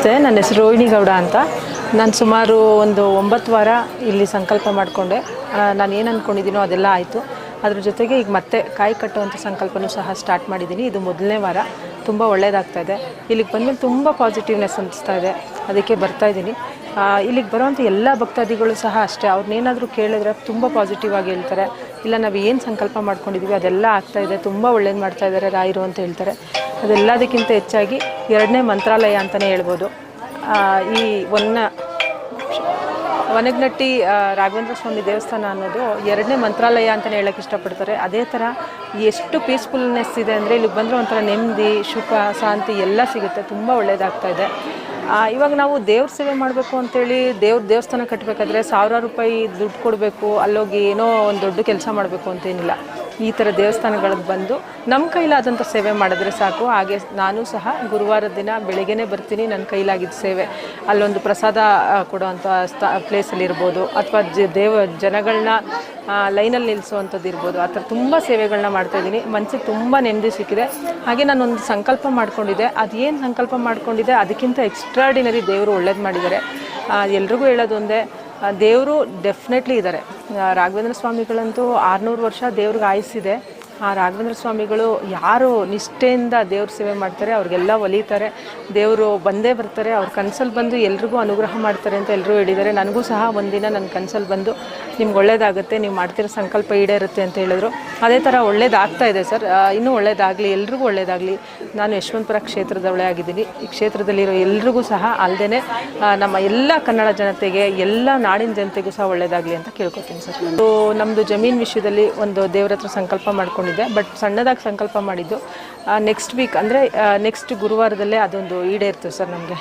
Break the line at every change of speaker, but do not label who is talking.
ನಮಸ್ತೆ, ನನ್ನ ಹೆಸರು ರೋಹಿಣಿ ಗೌಡ ಅಂತ. ನಾನು ಸುಮಾರು ಒಂದು ಒಂಬತ್ತು ವಾರ ಇಲ್ಲಿ ಸಂಕಲ್ಪ ಮಾಡಿಕೊಂಡೆ. ನಾನು ಏನು ಅಂದ್ಕೊಂಡಿದ್ದೀನೋ ಅದೆಲ್ಲ ಆಯಿತು. ಅದ್ರ ಜೊತೆಗೆ ಈಗ ಮತ್ತೆ ಕಾಯಿ ಕಟ್ಟುವಂಥ ಸಂಕಲ್ಪನೂ ಸಹ ಸ್ಟಾರ್ಟ್ ಮಾಡಿದ್ದೀನಿ ಇದು ಮೊದಲನೇ ವಾರ. ತುಂಬ ಒಳ್ಳೆಯದಾಗ್ತಾ ಇದೆ. ಇಲ್ಲಿಗೆ ಬಂದಮೇಲೆ ತುಂಬ ಪಾಸಿಟಿವ್ನೆಸ್ ಅನಿಸ್ತಾ ಇದೆ. ಅದಕ್ಕೆ ಬರ್ತಾ ಇದ್ದೀನಿ ಇಲ್ಲಿಗೆ ಬರುವಂಥ ಎಲ್ಲ ಭಕ್ತಾದಿಗಳು ಸಹ ಅಷ್ಟೇ. ಅವ್ರನ್ನೇನಾದರೂ ಕೇಳಿದ್ರೆ ತುಂಬ ಪಾಸಿಟಿವ್ ಆಗಿ ಹೇಳ್ತಾರೆ. ಇಲ್ಲ ನಾವು ಏನು ಸಂಕಲ್ಪ ಮಾಡ್ಕೊಂಡಿದ್ದೀವಿ ಅದೆಲ್ಲ ಆಗ್ತಾ ಇದೆ. ತುಂಬ ಒಳ್ಳೇದು ಮಾಡ್ತಾ ಇದ್ದಾರೆ ರಾಯರು ಅಂತ ಹೇಳ್ತಾರೆ. ಅದೆಲ್ಲದಕ್ಕಿಂತ ಹೆಚ್ಚಾಗಿ ಎರಡನೇ ಮಂತ್ರಾಲಯ ಅಂತಲೇ ಹೇಳ್ಬೋದು. ಈ ಒನ್ನ ವನಗ್ನಟ್ಟಿ ರಾಘವೇಂದ್ರ ಸ್ವಾಮಿ ದೇವಸ್ಥಾನ ಅನ್ನೋದು ಎರಡನೇ ಮಂತ್ರಾಲಯ ಅಂತಲೇ ಹೇಳಕ್ಕೆ ಇಷ್ಟಪಡ್ತಾರೆ. ಅದೇ ಥರ ಎಷ್ಟು ಪೀಸ್ಫುಲ್ನೆಸ್ ಇದೆ ಅಂದರೆ ಇಲ್ಲಿಗೆ ಬಂದರೆ ಒಂಥರ ನೆಮ್ಮದಿ, ಸುಖ, ಶಾಂತಿ ಎಲ್ಲ ಸಿಗುತ್ತೆ. ತುಂಬ ಒಳ್ಳೆಯದಾಗ್ತಾ ಇದೆ. ಇವಾಗ ನಾವು ದೇವ್ರ ಸೇವೆ ಮಾಡಬೇಕು ಅಂತೇಳಿ ದೇವ್ರ ದೇವಸ್ಥಾನ ಕಟ್ಟಬೇಕಾದ್ರೆ ಸಾವಿರಾರು ರೂಪಾಯಿ ದುಡ್ಡು ಕೊಡಬೇಕು. ಅಲ್ಲೋಗಿ ಏನೋ ಒಂದು ದೊಡ್ಡ ಕೆಲಸ ಮಾಡಬೇಕು ಅಂತೇನಿಲ್ಲ ಈ ಥರ ದೇವಸ್ಥಾನಗಳಿಗೆ ಬಂದು ನಮ್ಮ ಕೈಲಾದಂಥ ಸೇವೆ ಮಾಡಿದ್ರೆ ಸಾಕು. ಹಾಗೆ ನಾನು ಸಹ ಗುರುವಾರ ದಿನ ಬೆಳಿಗ್ಗೆನೇ ಬರ್ತೀನಿ. ನನ್ನ ಕೈಲಾಗಿದ್ದ ಸೇವೆ. ಅಲ್ಲೊಂದು ಪ್ರಸಾದ ಕೊಡೋವಂಥ ಸ್ಥ, ಪ್ಲೇಸಲ್ಲಿರ್ಬೋದು. ಅಥವಾ ಜ, ದೇವ ಜನಗಳನ್ನ ಲೈನಲ್ಲಿ ನಿಲ್ಲಿಸುವಂಥದ್ದು ಇರ್ಬೋದು. ಆ ಥರ ತುಂಬ ಸೇವೆಗಳನ್ನ ಮಾಡ್ತಾಯಿದ್ದೀನಿ ಮನಸ್ಸಿಗೆ ತುಂಬ ನೆಮ್ಮದಿ ಸಿಕ್ಕಿದೆ. ಹಾಗೆ ನಾನೊಂದು ಸಂಕಲ್ಪ ಮಾಡಿಕೊಂಡಿದ್ದೆ. ಅದೇನು ಸಂಕಲ್ಪ ಮಾಡ್ಕೊಂಡಿದ್ದೆ? ಅದಕ್ಕಿಂತ ಎಕ್ಸ್ಟ್ರಾಡಿನರಿ ದೇವರು ಒಳ್ಳೇದು ಮಾಡಿದ್ದಾರೆ. ಎಲ್ರಿಗೂ ಹೇಳೋದು ಒಂದೇ ದೇವರು ಡೆಫಿನೆಟ್ಲಿ ಇದ್ದಾರೆ ರಾಘವೇಂದ್ರ ಸ್ವಾಮಿಗಳಂತೂ ಆರುನೂರು ವರ್ಷ ದೇವ್ರಿಗೆ ಆಯುಸ್ಸಿದೆ ಆ ರಾಘವೇಂದ್ರ ಸ್ವಾಮಿಗಳು ಯಾರು ನಿಷ್ಠೆಯಿಂದ ದೇವ್ರ ಸೇವೆ ಮಾಡ್ತಾರೆ, ಅವ್ರಿಗೆಲ್ಲ ಒಲಿತಾರೆ. ದೇವರು ಬಂದೇ ಬರ್ತಾರೆ, ಅವ್ರ ಕನಸಲ್ಲಿ ಬಂದು ಎಲ್ರಿಗೂ ಅನುಗ್ರಹ ಮಾಡ್ತಾರೆ ಅಂತ ಎಲ್ಲರೂ ಹೇಳಿದ್ದಾರೆ. ನನಗೂ ಸಹ ಒಂದಿನ ನನ್ನ ಕನಸಲ್ಲಿ ಬಂದು ನಿಮ್ಗೆ ಒಳ್ಳೇದಾಗುತ್ತೆ, ನೀವು ಮಾಡ್ತಿರೋ ಸಂಕಲ್ಪ ಈಡೇರುತ್ತೆ ಅಂತ ಹೇಳಿದ್ರು. ಅದೇ ಥರ ಒಳ್ಳೇದಾಗ್ತಾ ಇದೆ ಸರ್. ಇನ್ನೂ ಒಳ್ಳೇದಾಗಲಿ, ಎಲ್ರಿಗೂ ಒಳ್ಳೇದಾಗಲಿ. ನಾನು ಯಶವಂತಪುರ ಕ್ಷೇತ್ರದವಳೇ ಆಗಿದ್ದೀನಿ. ಈ ಕ್ಷೇತ್ರದಲ್ಲಿರೋ ಎಲ್ರಿಗೂ ಸಹ ಅಲ್ಲದೆ ನಮ್ಮ ಎಲ್ಲ ಕನ್ನಡ ಜನತೆಗೆ, ಎಲ್ಲ ನಾಡಿನ ಜನತೆಗೂ ಸಹ ಒಳ್ಳೇದಾಗಲಿ ಅಂತ ಕೇಳ್ಕೊತೀನಿ ಸರ್. ನಮ್ಮದು ಜಮೀನು ವಿಷಯದಲ್ಲಿ ಒಂದು ದೇವರ ಹತ್ರ ಸಂಕಲ್ಪ ಮಾಡ್ಕೊಂಡಿದ್ದೆ ಬಟ್ ಸಣ್ಣದಾಗಿ ಸಂಕಲ್ಪ ಮಾಡಿದ್ದು. ನೆಕ್ಸ್ಟ್ ವೀಕ್ ಅಂದರೆ ನೆಕ್ಸ್ಟ್ ಗುರುವಾರದಲ್ಲೇ ಅದೊಂದು ಈಡೇರ್ತದೆ ಸರ್ ನಮಗೆ.